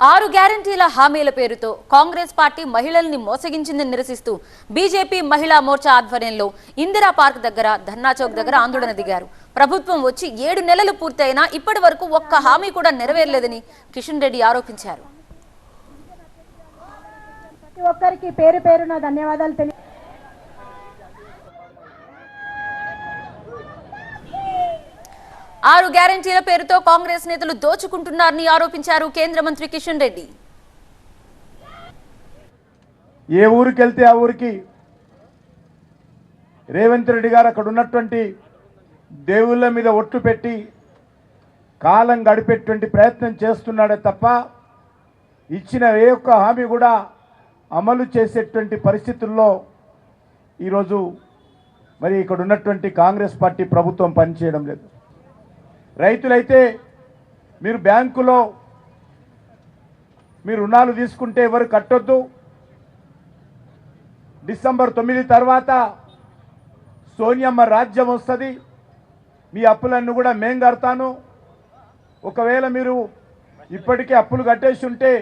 ఆరు గ్యారంటీల హామీల పేరుతో కాంగ్రెస్ పార్టీ మహిళల్ని మోసగించిందని నిరసిస్తూ బీజేపీ మహిళా మోర్చా ఆధ్వర్యంలో ఇందిరా పార్క్ దగ్గర ధర్నా చౌక్ దగ్గర ఆందోళన దిగారు. ప్రభుత్వం వచ్చి ఏడు నెలలు పూర్తయినా ఇప్పటి వరకు ఒక్క హామీ కూడా నెరవేరలేదని కిషన్ రెడ్డి ఆరోపించారు. ప్రతి ఒక్కరికి పేరు పేరున ధన్యవాదాలు ఆరు గ్యారంటీల పేరుతో కాంగ్రెస్ నేతలు దోచుకుంటున్నారని ఆరోపించారు కేంద్ర మంత్రి కిషన్ రెడ్డి. ఏ ఊరికి వెళ్తే ఆ ఊరికి రేవంత్ రెడ్డి గారు అక్కడ ఉన్నటువంటి దేవుళ్ళ మీద ఒట్టు పెట్టి కాలం గడిపేటువంటి ప్రయత్నం చేస్తున్నాడే తప్ప ఇచ్చిన ఏ ఒక్క హామీ కూడా అమలు చేసేటువంటి పరిస్థితుల్లో ఈరోజు మరి ఇక్కడ ఉన్నటువంటి కాంగ్రెస్ పార్టీ ప్రభుత్వం పనిచేయడం లేదు. రైతులైతే మీరు బ్యాంకులో మీరు రుణాలు తీసుకుంటే ఎవరు కట్టొద్దు. డిసెంబర్ తొమ్మిది తర్వాత సోనియమ్మ రాజ్యం వస్తుంది. మీ అప్పులన్నీ కూడా మేం కడతాను. ఒకవేళ మీరు ఇప్పటికే అప్పులు కట్టేసి ఉంటే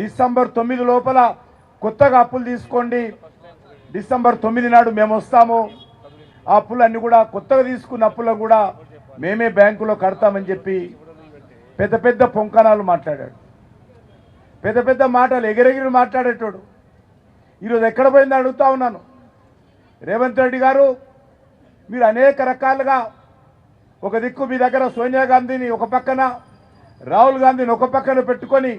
డిసెంబర్ తొమ్మిది లోపల కొత్తగా అప్పులు తీసుకోండి. డిసెంబర్ తొమ్మిది నాడు మేము వస్తాము. ఆ అప్పులన్నీ కూడా కొత్తగా తీసుకున్న అప్పులను కూడా మేమే బ్యాంకులో కడతామని చెప్పి పెద్ద పెద్ద పొంకణాలు మాట్లాడాడు. పెద్ద పెద్ద మాటలు ఎగిరెగిరి మాట్లాడేటోడు. ఈరోజు ఎక్కడ పోయింది అడుగుతా ఉన్నాను. రేవంత్ రెడ్డి గారు మీరు అనేక రకాలుగా ఒక దిక్కు మీ దగ్గర సోనియా గాంధీని ఒక పక్కన రాహుల్ గాంధీని ఒక పక్కన పెట్టుకొని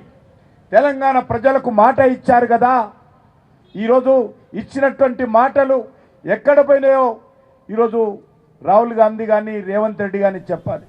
తెలంగాణ ప్రజలకు మాట ఇచ్చారు కదా. ఈరోజు ఇచ్చినటువంటి మాటలు ఎక్కడ పోయినాయో ఈరోజు రాహుల్ గాంధీ కానీ రేవంత్ రెడ్డి కానీ చెప్పాలి.